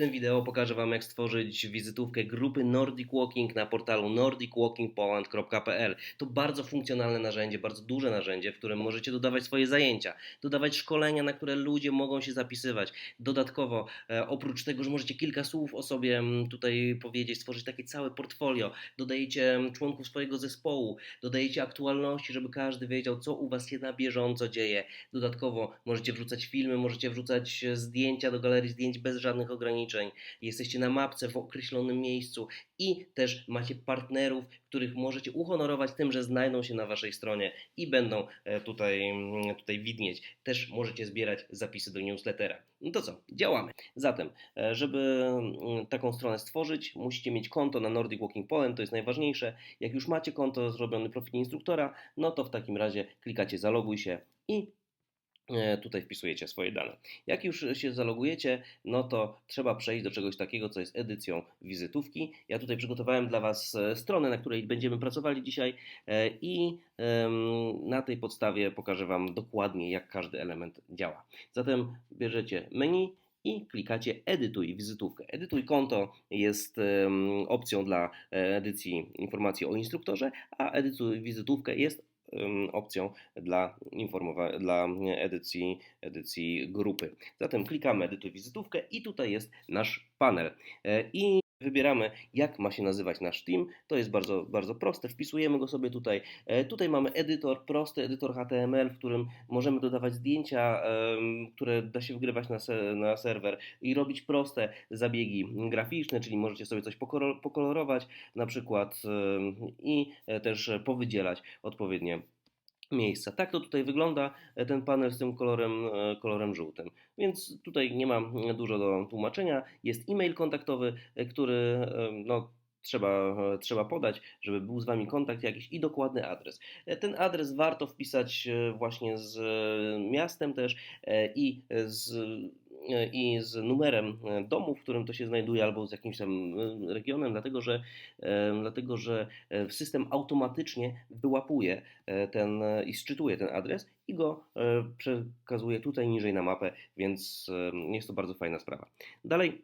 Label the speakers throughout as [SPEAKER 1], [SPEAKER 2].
[SPEAKER 1] tym wideo pokażę Wam, jak stworzyć wizytówkę grupy Nordic Walking na portalu nordicwalkingpoland.pl. To bardzo funkcjonalne narzędzie, bardzo duże narzędzie, w którym możecie dodawać swoje zajęcia, dodawać szkolenia, na które ludzie mogą się zapisywać. Dodatkowo, e, oprócz tego, że możecie kilka słów o sobie mm, tutaj powiedzieć, stworzyć takie całe portfolio, dodajecie mm, członków swojego zespołu, dodajecie aktualności, żeby każdy wiedział, co u Was się na bieżąco dzieje. Dodatkowo możecie wrzucać filmy, możecie wrzucać e, zdjęcia do galerii zdjęć bez żadnych ograniczeń. Jesteście na mapce w określonym miejscu i też macie partnerów, których możecie uhonorować tym, że znajdą się na Waszej stronie i będą e, tutaj, mm, tutaj widnieć. Też możecie zbierać zapisy do newslettera. No to co? Działamy. Zatem, e, żeby mm, taką stronę stworzyć, musicie mieć konto na Nordic Walking Poland, to jest najważniejsze. Jak już macie konto, zrobiony profil instruktora, no to w takim razie klikacie zaloguj się i tutaj wpisujecie swoje dane. Jak już się zalogujecie, no to trzeba przejść do czegoś takiego, co jest edycją wizytówki. Ja tutaj przygotowałem dla Was e, stronę, na której będziemy pracowali dzisiaj e, i na tej podstawie pokażę Wam dokładnie, jak każdy element działa. Zatem bierzecie menu i klikacie edytuj wizytówkę. Edytuj konto jest opcją dla e, edycji informacji o instruktorze, a edytuj wizytówkę jest opcją dla, informowa- dla edycji, edycji grupy. Zatem klikamy edytuj wizytówkę i tutaj jest nasz panel. E, I wybieramy, jak ma się nazywać nasz team. To jest bardzo, bardzo proste. Wpisujemy go sobie tutaj. E, Tutaj mamy edytor, prosty edytor HTML, w którym możemy dodawać zdjęcia, które da się wgrywać na, na serwer i robić proste zabiegi graficzne, czyli możecie sobie coś pokolorować na przykład i e, też powydzielać odpowiednie miejsca. Tak to tutaj wygląda e, ten panel z tym kolorem, e, kolorem żółtym. Więc tutaj nie ma mm, dużo do tłumaczenia. Jest e-mail kontaktowy, e, który e, no, trzeba, e, trzeba podać, żeby był z Wami kontakt jakiś i dokładny adres. E, Ten adres warto wpisać e, właśnie z e, miastem też e, i z e, i z numerem e, domu, w którym to się znajduje, albo z jakimś tam e, regionem, dlatego że, e, dlatego, że e, system automatycznie wyłapuje e, ten e, i szczytuje ten adres i go e, przekazuje tutaj niżej na mapę, więc e, jest to bardzo fajna sprawa. Dalej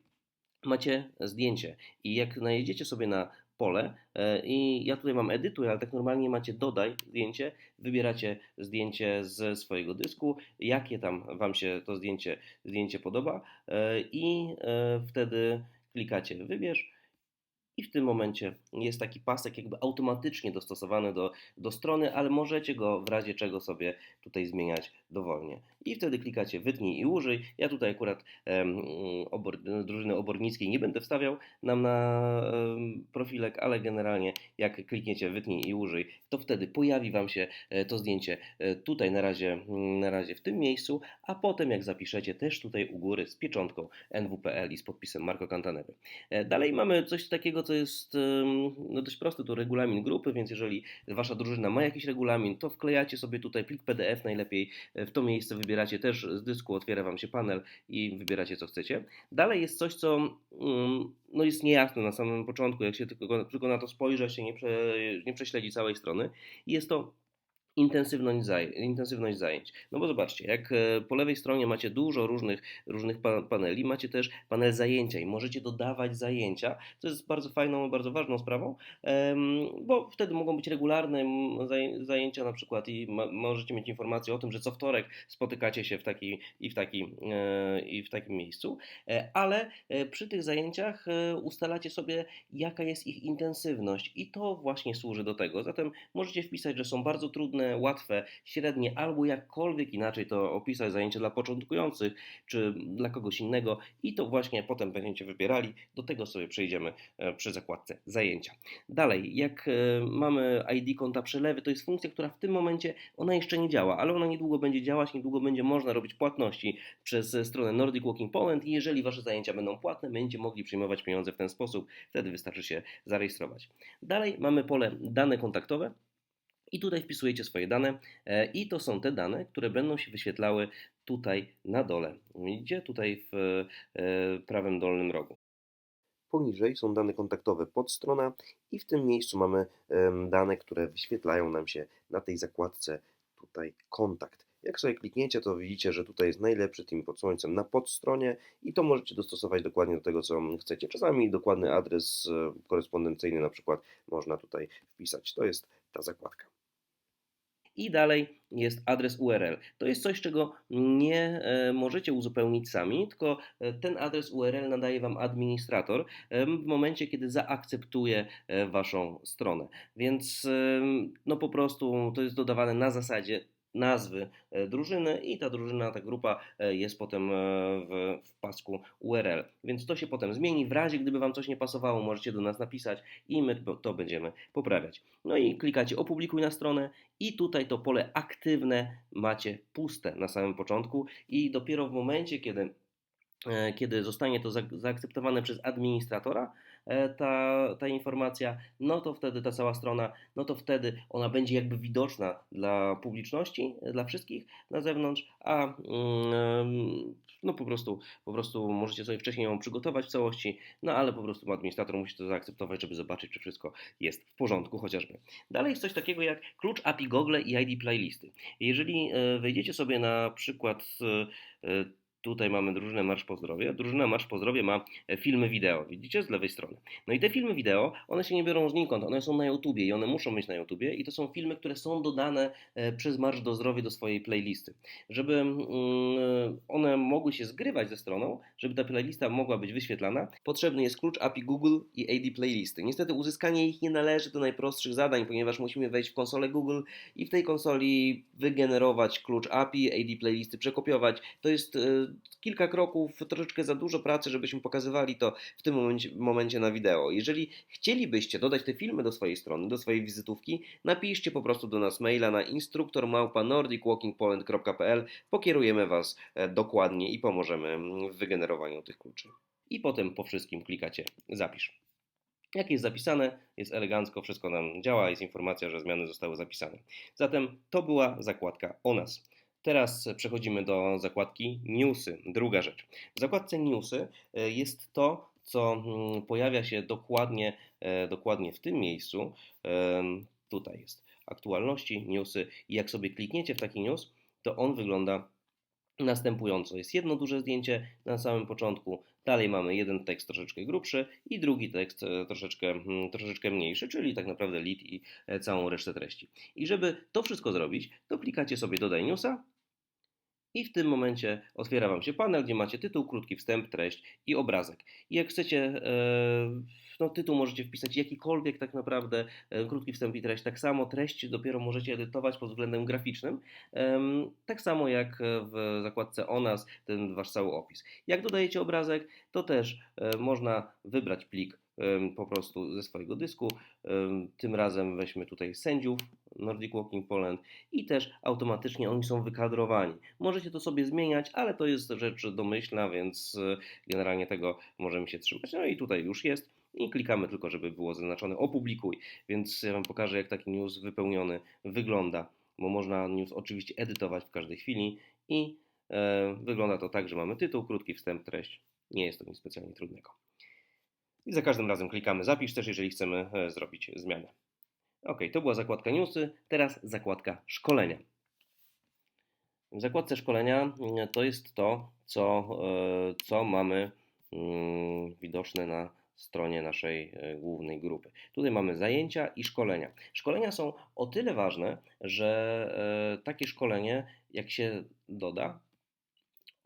[SPEAKER 1] macie zdjęcie i jak najedziecie sobie na pole e, i ja tutaj mam edytuj, ale tak normalnie macie dodaj zdjęcie, wybieracie zdjęcie ze swojego dysku, jakie tam Wam się to zdjęcie, zdjęcie podoba e, i e, wtedy klikacie wybierz i w tym momencie jest taki pasek jakby automatycznie dostosowany do, do strony, ale możecie go w razie czego sobie tutaj zmieniać dowolnie. I wtedy klikacie wytnij i użyj. Ja tutaj akurat em, obor, drużyny obornickiej nie będę wstawiał nam na em, profilek, ale generalnie jak klikniecie wytnij i użyj, to wtedy pojawi Wam się e, to zdjęcie e, tutaj na razie, na razie w tym miejscu, a potem jak zapiszecie też tutaj u góry z pieczątką NWPL i z podpisem Marco Cantanewy. E, Dalej mamy coś takiego, co jest no dość proste, to regulamin grupy, więc jeżeli Wasza drużyna ma jakiś regulamin, to wklejacie sobie tutaj plik PDF najlepiej e, w to miejsce, wybieracie też z dysku, otwiera Wam się panel i wybieracie co chcecie. Dalej jest coś, co mm, no jest niejasne na samym początku, jak się tylko, tylko na to spojrzy, się nie, prze, nie prześledzi całej strony. Jest to intensywność, zaj- intensywność zajęć. No bo zobaczcie, jak e, po lewej stronie macie dużo różnych, różnych pa- paneli, macie też panel zajęcia i możecie dodawać zajęcia, co jest bardzo fajną, bardzo ważną sprawą, bo wtedy mogą być regularne zajęcia na przykład i możecie mieć informację o tym, że co wtorek spotykacie się w taki, i, w taki, e, i w takim miejscu, E, ale przy tych zajęciach ustalacie sobie, jaka jest ich intensywność i to właśnie służy do tego. Zatem możecie wpisać, że są bardzo trudne, łatwe, średnie, albo jakkolwiek inaczej to opisać zajęcia dla początkujących, czy dla kogoś innego i to właśnie potem będziecie wybierali. Do tego sobie przejdziemy e, przy zakładce zajęcia. Dalej, jak e, mamy ID konta przelewy, to jest funkcja, która w tym momencie ona jeszcze nie działa, ale ona niedługo będzie działać, niedługo będzie można robić płatności przez stronę Nordic Walking Poland i jeżeli Wasze zajęcia będą płatne, będziecie mogli przyjmować pieniądze w ten sposób, wtedy wystarczy się zarejestrować. Dalej mamy pole dane kontaktowe. I tutaj wpisujecie swoje dane e, i to są te dane, które będą się wyświetlały tutaj na dole. Widzicie? Tutaj w e, prawym dolnym rogu. Poniżej są dane kontaktowe podstrona i w tym miejscu mamy dane, które wyświetlają nam się na tej zakładce tutaj kontakt.
[SPEAKER 2] Jak sobie klikniecie, to widzicie, że tutaj jest najlepszy team pod słońcem na podstronie i to możecie dostosować dokładnie do tego, co chcecie. Czasami dokładny adres e, korespondencyjny na przykład można tutaj wpisać. To jest ta zakładka.
[SPEAKER 1] I dalej jest adres URL. To jest coś, czego nie e, możecie uzupełnić sami, tylko e, ten adres URL nadaje Wam administrator w momencie, kiedy zaakceptuje e, Waszą stronę. Więc no po prostu to jest dodawane na zasadzie nazwy e, drużyny i ta drużyna, ta grupa e, jest potem e, w, w pasku URL. Więc to się potem zmieni. W razie gdyby Wam coś nie pasowało, możecie do nas napisać i my to- będziemy poprawiać. No i klikacie opublikuj na stronę i tutaj to pole aktywne macie puste na samym początku i dopiero w momencie, kiedy, kiedy zostanie to za- zaakceptowane przez administratora, ta, ta informacja, no to wtedy ta cała strona, no to wtedy ona będzie jakby widoczna dla publiczności, e, dla wszystkich na zewnątrz, a mm, no po prostu, po prostu możecie sobie wcześniej ją przygotować w całości, no ale po prostu administrator musi to zaakceptować, żeby zobaczyć, czy wszystko jest w porządku chociażby. Dalej jest coś takiego jak klucz API Google i ID playlisty. Jeżeli e, wejdziecie sobie na przykład e, e, Tutaj mamy drużynę Marsz Pozdrowie. Drużyna Marsz Pozdrowie ma e, filmy wideo, widzicie, z lewej strony. No i te filmy wideo, one się nie biorą znikąd, one są na YouTubie i one muszą być na YouTubie i to są filmy, które są dodane e, przez Marsz do Zdrowia do swojej playlisty. Żeby mm, one mogły się zgrywać ze stroną, żeby ta playlista mogła być wyświetlana, potrzebny jest klucz API Google i AD Playlisty. Niestety uzyskanie ich nie należy do najprostszych zadań, ponieważ musimy wejść w konsolę Google i w tej konsoli wygenerować klucz API, AD Playlisty, przekopiować. To jest e, kilka kroków, troszeczkę za dużo pracy, żebyśmy pokazywali to w tym momencie, momencie na wideo. Jeżeli chcielibyście dodać te filmy do swojej strony, do swojej wizytówki, napiszcie po prostu do nas maila na instruktor.nordicwalkingpoland.pl Pokierujemy Was e, dokładnie i pomożemy w wygenerowaniu tych kluczy. I potem po wszystkim klikacie zapisz. Jak jest zapisane, jest elegancko, wszystko nam działa, jest informacja, że zmiany zostały zapisane. Zatem to była zakładka o nas. Teraz przechodzimy do zakładki Newsy. Druga rzecz. W zakładce Newsy e, jest to, co mm, pojawia się dokładnie, e, dokładnie w tym miejscu. Tutaj jest aktualności, newsy i jak sobie klikniecie w taki news, to on wygląda następująco. Jest jedno duże zdjęcie na samym początku, dalej mamy jeden tekst troszeczkę grubszy i drugi tekst e, troszeczkę, mm, troszeczkę mniejszy, czyli tak naprawdę lead i całą resztę treści. I żeby to wszystko zrobić, to klikacie sobie dodaj newsa i w tym momencie otwiera Wam się panel, gdzie macie tytuł, krótki wstęp, treść i obrazek. I jak chcecie, e, no tytuł możecie wpisać jakikolwiek tak naprawdę, e, krótki wstęp i treść. Tak samo treść dopiero możecie edytować pod względem graficznym, tak samo jak w zakładce o nas, ten Wasz cały opis. Jak dodajecie obrazek, to też e, można wybrać plik po prostu ze swojego dysku. Tym razem weźmy tutaj sędziów Nordic Walking Poland i też automatycznie oni są wykadrowani. Możecie to sobie zmieniać, ale to jest rzecz domyślna, więc e, generalnie tego możemy się trzymać. No i tutaj już jest i klikamy tylko, żeby było zaznaczone opublikuj. Więc ja Wam pokażę, jak taki news wypełniony wygląda, bo można news oczywiście edytować w każdej chwili i e, wygląda to tak, że mamy tytuł, krótki wstęp, treść. Nie jest to nic specjalnie trudnego. I za każdym razem klikamy zapisz też, jeżeli chcemy e, zrobić zmianę. Ok, to była zakładka newsy, teraz zakładka szkolenia. W zakładce szkolenia mm, to jest to, co, e, co mamy mm, widoczne na stronie naszej e, głównej grupy. Tutaj mamy zajęcia i szkolenia. Szkolenia są o tyle ważne, że takie szkolenie, jak się doda,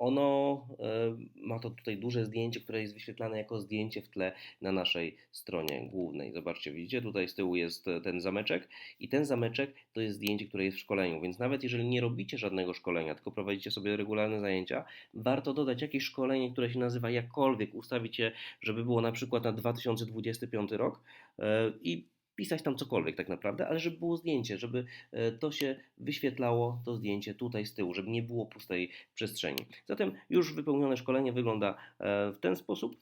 [SPEAKER 1] ono e, ma to tutaj duże zdjęcie, które jest wyświetlane jako zdjęcie w tle na naszej stronie głównej. Zobaczcie, widzicie, tutaj z tyłu jest e, ten zameczek i ten zameczek to jest zdjęcie, które jest w szkoleniu, więc nawet jeżeli nie robicie żadnego szkolenia, tylko prowadzicie sobie regularne zajęcia, warto dodać jakieś szkolenie, które się nazywa jakkolwiek, ustawić je, żeby było na przykład na 2025 rok e, i pisać tam cokolwiek tak naprawdę, ale żeby było zdjęcie, żeby e, to się wyświetlało, to zdjęcie tutaj z tyłu, żeby nie było pustej przestrzeni. Zatem już wypełnione szkolenie wygląda e, w ten sposób.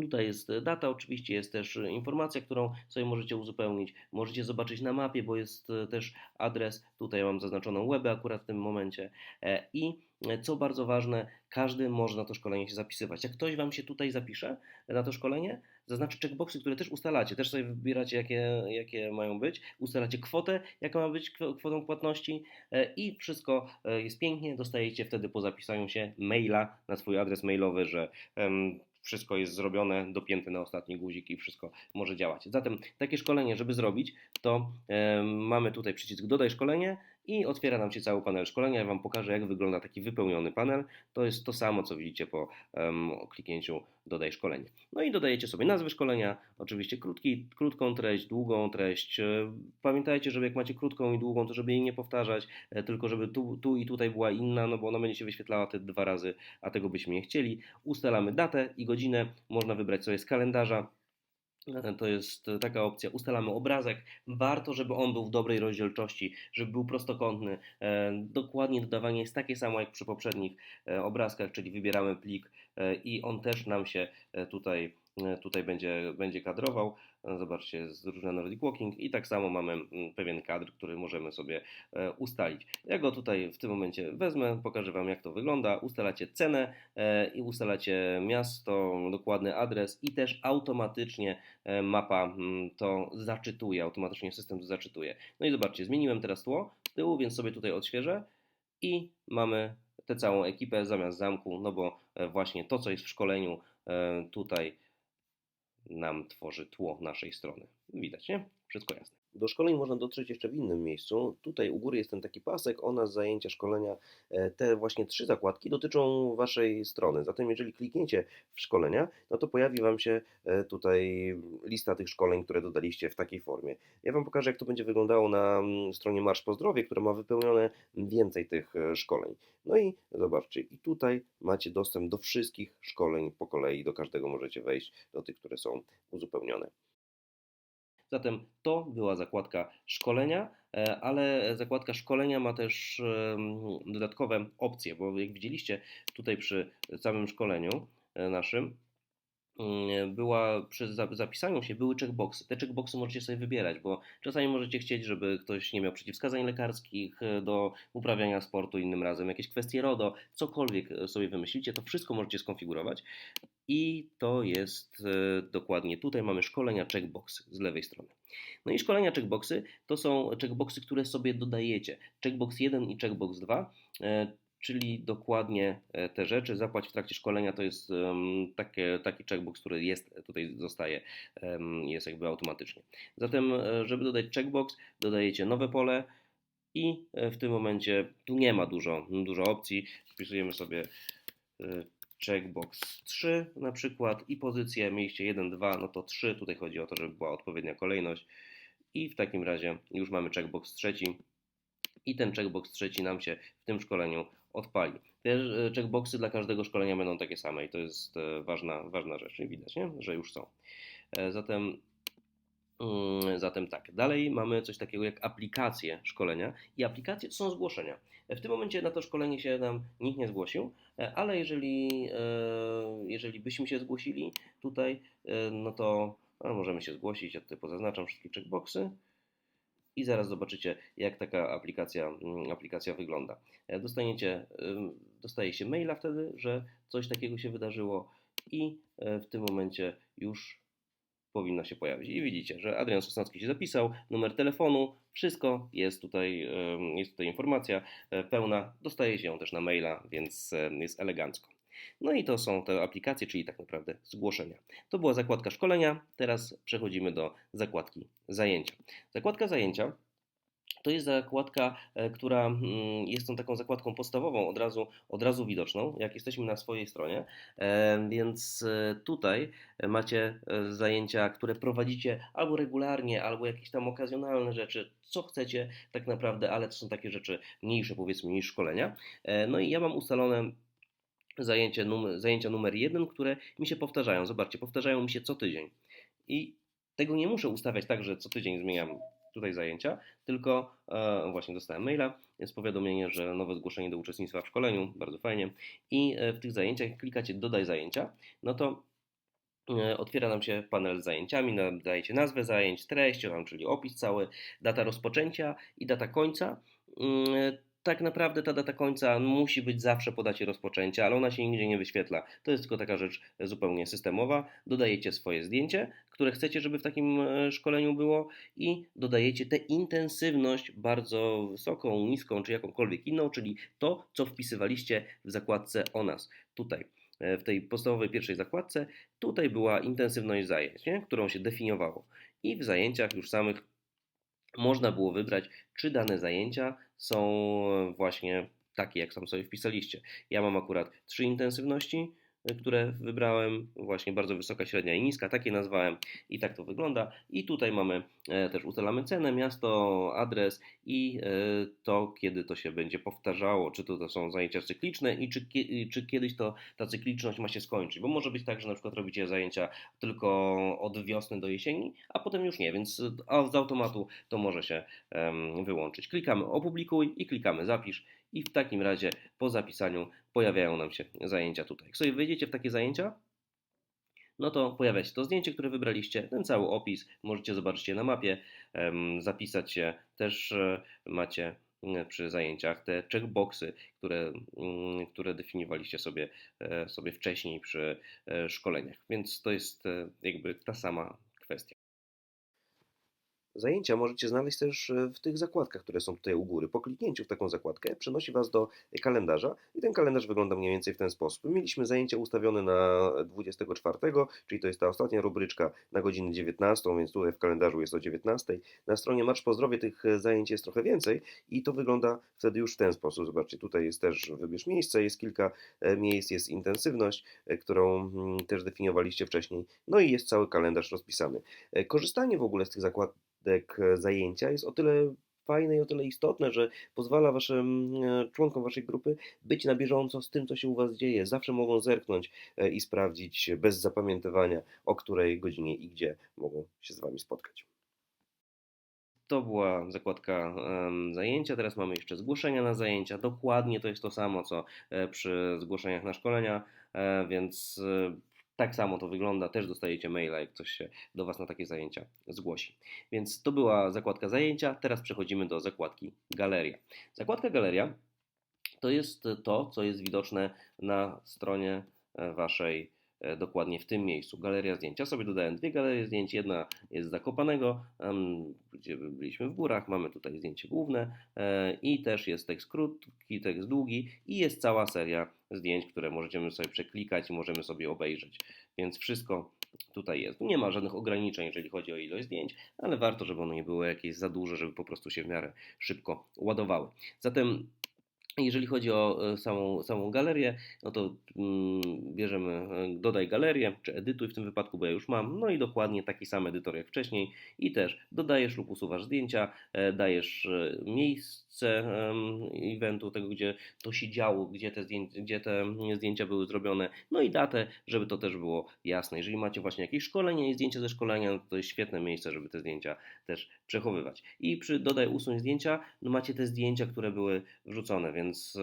[SPEAKER 1] Tutaj jest data, oczywiście jest też informacja, którą sobie możecie uzupełnić. Możecie zobaczyć na mapie, bo jest e, też adres. Tutaj mam zaznaczoną webę akurat w tym momencie. I co bardzo ważne, każdy może na to szkolenie się zapisywać. Jak ktoś Wam się tutaj zapisze na to szkolenie, zaznaczy checkboxy, które też ustalacie, też sobie wybieracie, jakie, jakie mają być, ustalacie kwotę, jaka ma być kwo- kwotą płatności e, i wszystko e, jest pięknie, dostajecie wtedy po zapisaniu się maila na swój adres mailowy, że em, wszystko jest zrobione, dopięte na ostatni guzik i wszystko może działać. Zatem takie szkolenie, żeby zrobić, to mamy tutaj przycisk dodaj szkolenie i otwiera nam się cały panel szkolenia. Ja Wam pokażę, jak wygląda taki wypełniony panel. To jest to samo, co widzicie po em, kliknięciu dodaj szkolenie. No i dodajecie sobie nazwę szkolenia, oczywiście krótki, krótką treść, długą treść. E, Pamiętajcie, żeby jak macie krótką i długą, to żeby jej nie powtarzać, e, tylko żeby tu, tu i tutaj była inna, no bo ona będzie się wyświetlała te dwa razy, a tego byśmy nie chcieli. Ustalamy datę i godzinę, można wybrać sobie z kalendarza. To jest taka opcja. Ustalamy obrazek. Warto, żeby on był w dobrej rozdzielczości, żeby był prostokątny. E, Dokładnie dodawanie jest takie samo jak przy poprzednich e, obrazkach, czyli wybieramy plik e, i on też nam się tutaj, tutaj będzie, będzie kadrował. E, Zobaczcie, jest różne Nordic Walking i tak samo mamy mm, pewien kadr, który możemy sobie e, ustalić. Ja go tutaj w tym momencie wezmę, pokażę Wam jak to wygląda. Ustalacie cenę e, i ustalacie miasto, dokładny adres i też automatycznie e, mapa mm, to zaczytuje, automatycznie system to zaczytuje. No i zobaczcie, zmieniłem teraz tło z tyłu, więc sobie tutaj odświeżę i mamy tę całą ekipę zamiast zamku, no bo e, właśnie to, co jest w szkoleniu e, tutaj nam tworzy tło naszej strony. Widać, nie? Wszystko jasne.
[SPEAKER 2] Do szkoleń można dotrzeć jeszcze w innym miejscu. Tutaj u góry jest ten taki pasek, o nas zajęcia szkolenia. E, Te właśnie trzy zakładki dotyczą Waszej strony. Zatem jeżeli klikniecie w szkolenia, no to pojawi Wam się e, tutaj lista tych szkoleń, które dodaliście w takiej formie. Ja Wam pokażę, jak to będzie wyglądało na mm, stronie Marsz Pozdrowie, która ma wypełnione więcej tych e, szkoleń. No i zobaczcie, i tutaj macie dostęp do wszystkich szkoleń po kolei, do każdego możecie wejść, do tych, które są uzupełnione.
[SPEAKER 1] Zatem to była zakładka szkolenia, e, ale zakładka szkolenia ma też dodatkowe opcje, bo jak widzieliście tutaj przy całym szkoleniu e, naszym, była przy za- zapisaniu się były checkboxy. Te checkboxy możecie sobie wybierać, bo czasami możecie chcieć, żeby ktoś nie miał przeciwwskazań lekarskich e, do uprawiania sportu innym razem, jakieś kwestie RODO, cokolwiek e, sobie wymyślicie, to wszystko możecie skonfigurować. I to jest e, dokładnie tutaj mamy szkolenia checkboxy z lewej strony. No i szkolenia checkboxy to są checkboxy, które sobie dodajecie. Checkbox 1 i checkbox 2, e, czyli dokładnie e, te rzeczy. Zapłać w trakcie szkolenia to jest takie, taki checkbox, który jest tutaj zostaje, jest jakby automatycznie. Zatem, e, żeby dodać checkbox, dodajecie nowe pole i e, w tym momencie tu nie ma dużo, dużo opcji. Wpisujemy sobie checkbox 3 na przykład i pozycję mieliście 1, 2, no to 3. Tutaj chodzi o to, żeby była odpowiednia kolejność. I w takim razie już mamy checkbox trzeci i ten checkbox trzeci nam się w tym szkoleniu odpali. Te checkboxy dla każdego szkolenia będą takie same i to jest e, ważna, ważna rzecz. I widać, nie? że już są. E, Zatem Mm, Zatem tak, dalej mamy coś takiego jak aplikacje szkolenia i aplikacje to są zgłoszenia. W tym momencie na to szkolenie się nam nikt nie zgłosił, e, ale jeżeli, jeżeli byśmy się zgłosili tutaj, no to no, możemy się zgłosić. Ja tutaj pozaznaczam wszystkie checkboxy i zaraz zobaczycie, jak taka aplikacja, mm, aplikacja wygląda. E, Dostaniecie, dostaje się maila wtedy, że coś takiego się wydarzyło i e, w tym momencie już powinno się pojawić. I widzicie, że Adrian Sosnowski się zapisał, numer telefonu, wszystko jest tutaj, jest tutaj informacja e, pełna, dostaje się ją też na maila, więc jest elegancko. No i to są te aplikacje, czyli tak naprawdę zgłoszenia. To była zakładka szkolenia, teraz przechodzimy do zakładki zajęcia. Zakładka zajęcia to jest zakładka, e, która mm, jest tą taką zakładką podstawową, od razu, od razu widoczną, jak jesteśmy na swojej stronie. E, Więc e, tutaj macie zajęcia, które prowadzicie albo regularnie, albo jakieś tam okazjonalne rzeczy, co chcecie tak naprawdę, ale to są takie rzeczy mniejsze powiedzmy niż szkolenia. No i ja mam ustalone zajęcie numer, zajęcia numer jeden, które mi się powtarzają. Zobaczcie, powtarzają mi się co tydzień. I tego nie muszę ustawiać tak, że co tydzień zmieniam tutaj zajęcia, tylko e, właśnie dostałem maila, jest powiadomienie, że nowe zgłoszenie do uczestnictwa w szkoleniu, bardzo fajnie. I e, w tych zajęciach, klikacie dodaj zajęcia, no to e, otwiera nam się panel z zajęciami, dajecie nazwę zajęć, treść, czyli opis cały, data rozpoczęcia i data końca. Tak naprawdę ta data końca musi być zawsze po dacie rozpoczęcia, ale ona się nigdzie nie wyświetla. To jest tylko taka rzecz zupełnie systemowa. Dodajecie swoje zdjęcie, które chcecie, żeby w takim e, szkoleniu było i dodajecie tę intensywność bardzo wysoką, niską czy jakąkolwiek inną, czyli to, co wpisywaliście w zakładce o nas. Tutaj e, w tej podstawowej pierwszej zakładce, tutaj była intensywność zajęć, nie? którą się definiowało. I w zajęciach już samych można było wybrać, czy dane zajęcia są właśnie takie, jak tam sobie wpisaliście. Ja mam akurat trzy intensywności, które wybrałem, właśnie bardzo wysoka, średnia i niska, takie nazwałem i tak to wygląda. I tutaj mamy e, też ustalamy cenę, miasto, adres i e, to, kiedy to się będzie powtarzało, czy to, to są zajęcia cykliczne i czy, czy kiedyś to ta cykliczność ma się skończyć, bo może być tak, że na przykład robicie zajęcia tylko od wiosny do jesieni, a potem już nie, więc z automatu to może się wyłączyć. Klikamy opublikuj i klikamy zapisz i w takim razie po zapisaniu pojawiają nam się zajęcia tutaj. Jak sobie wejdziecie w takie zajęcia, no to pojawia się to zdjęcie, które wybraliście, ten cały opis, możecie zobaczyć je na mapie, zapisać się, też e, macie mm, przy zajęciach te checkboxy, które, mm, które definiowaliście sobie, e, sobie wcześniej przy e, szkoleniach, więc to jest e, jakby ta sama kwestia.
[SPEAKER 2] Zajęcia możecie znaleźć też e, w tych zakładkach, które są tutaj u góry. Po kliknięciu w taką zakładkę przenosi Was do kalendarza i ten kalendarz wygląda mniej więcej w ten sposób. Mieliśmy zajęcia ustawione na 24, czyli to jest ta ostatnia rubryczka na godzinę 19, więc tutaj w kalendarzu jest o 19. Na stronie Marsz po Zdrowie tych e, zajęć jest trochę więcej i to wygląda wtedy już w ten sposób. Zobaczcie, tutaj jest też wybierz miejsce, jest kilka e, miejsc, jest intensywność, którą mm, też definiowaliście wcześniej, no i jest cały kalendarz rozpisany. Korzystanie w ogóle z tych zakładek e, zajęcia jest o tyle fajne i o tyle istotne, że pozwala waszym e, członkom waszej grupy być na bieżąco z tym, co się u was dzieje. Zawsze mogą zerknąć e, i sprawdzić bez zapamiętywania, o której godzinie i gdzie mogą się z wami spotkać.
[SPEAKER 1] To była zakładka zajęcia. Teraz mamy jeszcze zgłoszenia na zajęcia. Dokładnie to jest to samo, co przy zgłoszeniach na szkolenia, więc tak samo to wygląda. Też dostajecie maila, jak ktoś się do Was na takie zajęcia zgłosi. Więc to była zakładka zajęcia. Teraz przechodzimy do zakładki galeria. Zakładka galeria to jest to, co jest widoczne na stronie e, Waszej dokładnie w tym miejscu. Galeria zdjęć. Ja sobie dodałem dwie galerie zdjęć. Jedna jest z Zakopanego, gdzie byliśmy w górach. Mamy tutaj zdjęcie główne e, i też jest tekst krótki, tekst długi i jest cała seria zdjęć, które możemy sobie przeklikać i możemy sobie obejrzeć. Więc wszystko tutaj jest. Nie ma żadnych ograniczeń, jeżeli chodzi o ilość zdjęć, ale warto, żeby one nie były jakieś za duże, żeby po prostu się w miarę szybko ładowały. Zatem jeżeli chodzi o e, samą, samą galerię, no to mm, bierzemy e, dodaj galerię, czy edytuj w tym wypadku, bo ja już mam, no i dokładnie taki sam edytor jak wcześniej i też dodajesz lub usuwasz zdjęcia, e, dajesz miejsce eventu, tego gdzie to się działo, gdzie te, zdjęcia, gdzie te zdjęcia były zrobione, no i datę, żeby to też było jasne. Jeżeli macie właśnie jakieś szkolenie i zdjęcia ze szkolenia, no to jest świetne miejsce, żeby te zdjęcia też przechowywać. I przy dodaj usuń zdjęcia, no macie te zdjęcia, które były wrzucone, więc e,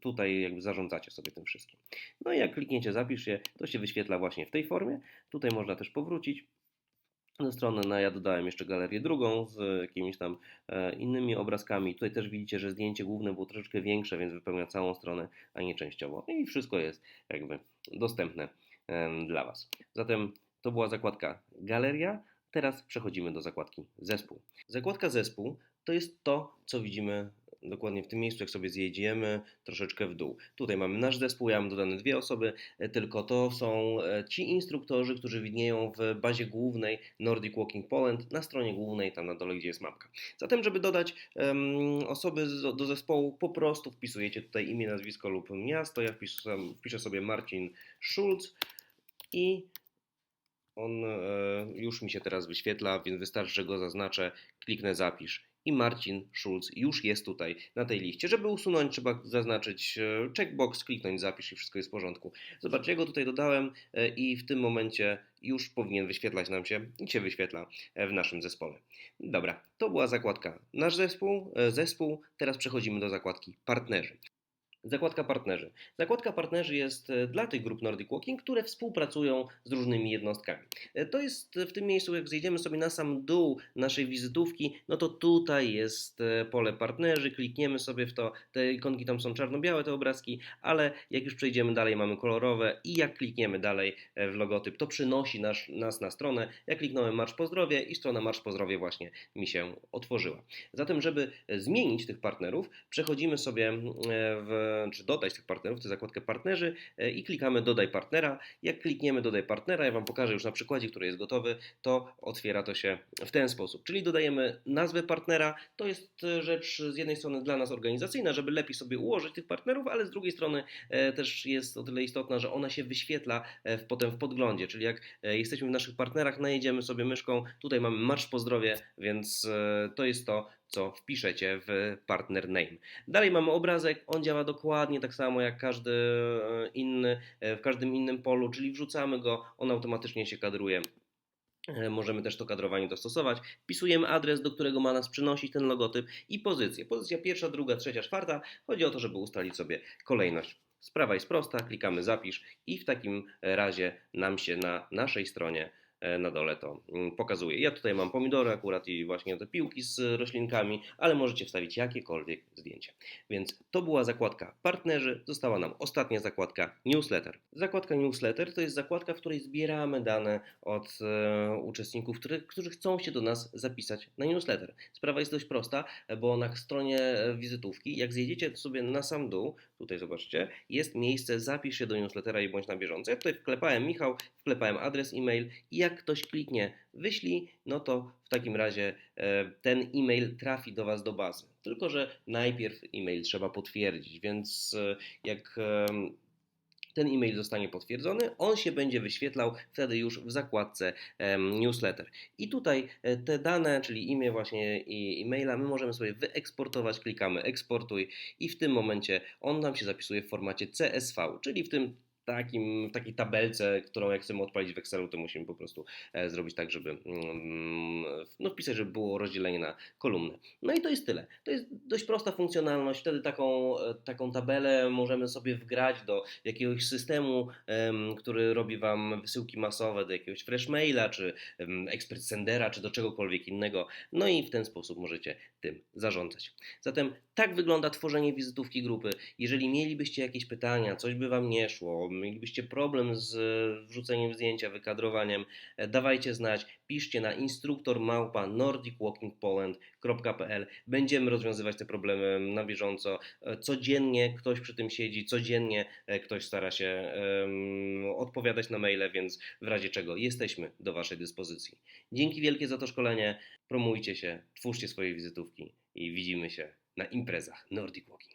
[SPEAKER 1] tutaj jakby zarządzacie sobie tym wszystkim. No i jak klikniecie zapisz je, to się wyświetla właśnie w tej formie. Tutaj można też powrócić na stronę, no ja dodałem jeszcze galerię drugą z jakimiś tam e, innymi obrazkami. Tutaj też widzicie, że zdjęcie główne było troszeczkę większe, więc wypełnia całą stronę, a nie częściowo. I wszystko jest jakby dostępne dla Was. Zatem to była zakładka galeria. Teraz przechodzimy do zakładki zespół. Zakładka zespół to jest to, co widzimy dokładnie w tym miejscu, jak sobie zjedziemy troszeczkę w dół. Tutaj mamy nasz zespół, ja mam dodane dwie osoby, e, tylko to są e, ci instruktorzy, którzy widnieją w bazie głównej Nordic Walking Poland, na stronie głównej, tam na dole, gdzie jest mapka. Zatem, żeby dodać em, osoby do zespołu, po prostu wpisujecie tutaj imię, nazwisko lub miasto. Ja wpiszę, wpiszę sobie Marcin Schulz i on e, już mi się teraz wyświetla, więc wystarczy, że go zaznaczę, kliknę zapisz i Marcin Schulz już jest tutaj na tej liście. Żeby usunąć, trzeba zaznaczyć e, checkbox, kliknąć zapisz i wszystko jest w porządku. Zobaczcie, go tutaj dodałem e, i w tym momencie już powinien wyświetlać nam się i się wyświetla e, w naszym zespole. Dobra, to była zakładka nasz zespół, zespół. Teraz przechodzimy do zakładki partnerzy. Zakładka partnerzy. Zakładka partnerzy jest e, dla tych grup Nordic Walking, które współpracują z różnymi jednostkami. E, To jest w tym miejscu, jak zejdziemy sobie na sam dół naszej wizytówki, no to tutaj jest e, pole partnerzy, klikniemy sobie w to, te ikonki tam są czarno-białe, te obrazki, ale jak już przejdziemy dalej, mamy kolorowe i jak klikniemy dalej w logotyp, to przynosi nas, nas na stronę. Ja kliknąłem Marsz Pozdrowie i strona Marsz Pozdrowie właśnie mi się otworzyła. Zatem, żeby zmienić tych partnerów, przechodzimy sobie w, czy dodać tych partnerów, tę zakładkę partnerzy e, i klikamy dodaj partnera. Jak klikniemy dodaj partnera, ja Wam pokażę już na przykładzie, który jest gotowy, to otwiera to się w ten sposób. Czyli dodajemy nazwę partnera. To jest e, rzecz z jednej strony dla nas organizacyjna, żeby lepiej sobie ułożyć tych partnerów, ale z drugiej strony e, też jest o tyle istotna, że ona się wyświetla e, w, potem w podglądzie. Czyli jak e, jesteśmy w naszych partnerach, najedziemy sobie myszką, tutaj mamy Marsz Pozdrowie, więc e, to jest to, co wpiszecie w partner name. Dalej mamy obrazek, on działa dokładnie tak samo jak każdy e, inny, e, w każdym innym polu, czyli wrzucamy go, on automatycznie się kadruje. E, Możemy też to kadrowanie dostosować. Wpisujemy adres, do którego ma nas przynosić ten logotyp i pozycję. Pozycja pierwsza, druga, trzecia, czwarta. Chodzi o to, żeby ustalić sobie kolejność. Sprawa jest prosta, klikamy zapisz i w takim razie nam się na naszej stronie na dole to mm, pokazuje. Ja tutaj mam pomidory akurat i właśnie te piłki z roślinkami, ale możecie wstawić jakiekolwiek zdjęcie. Więc to była zakładka partnerzy, została nam ostatnia zakładka newsletter. Zakładka newsletter to jest zakładka, w której zbieramy dane od e, uczestników, którzy chcą się do nas zapisać na newsletter. Sprawa jest dość prosta, bo na stronie e, wizytówki, jak zjedziecie sobie na sam dół, tutaj zobaczcie, jest miejsce zapisz się do newslettera i bądź na bieżąco. Ja tutaj wklepałem Michał, wklepałem adres e-mail i jak ktoś kliknie wyślij, no to w takim razie e, ten e-mail trafi do Was do bazy. Tylko, że najpierw e-mail trzeba potwierdzić, więc e, jak em, ten e-mail zostanie potwierdzony, on się będzie wyświetlał wtedy już w zakładce newsletter. I tutaj e, te dane, czyli imię właśnie i e-maila, my możemy sobie wyeksportować, klikamy eksportuj i w tym momencie on nam się zapisuje w formacie CSV, czyli w tym takim, w takiej tabelce, którą jak chcemy odpalić w Excelu, to musimy po prostu e, zrobić tak, żeby mm, no, wpisać, żeby było rozdzielenie na kolumny. No i to jest tyle. To jest dość prosta funkcjonalność. Wtedy taką, e, taką tabelę możemy sobie wgrać do jakiegoś systemu, em, który robi Wam wysyłki masowe, do jakiegoś Freshmaila, czy em, Expert Sendera, czy do czegokolwiek innego. No i w ten sposób możecie tym zarządzać. Zatem tak wygląda tworzenie wizytówki grupy. Jeżeli mielibyście jakieś pytania, coś by Wam nie szło, mielibyście problem z e, wrzuceniem zdjęcia, wykadrowaniem, e, dawajcie znać, piszcie na instruktor małpa nordicwalkingpoland.pl. Będziemy rozwiązywać te problemy na bieżąco. E, Codziennie ktoś przy tym siedzi, codziennie ktoś stara się em, odpowiadać na maile, więc w razie czego jesteśmy do Waszej dyspozycji. Dzięki wielkie za to szkolenie. Promujcie się, twórzcie swoje wizytówki i widzimy się na imprezach Nordic Walking.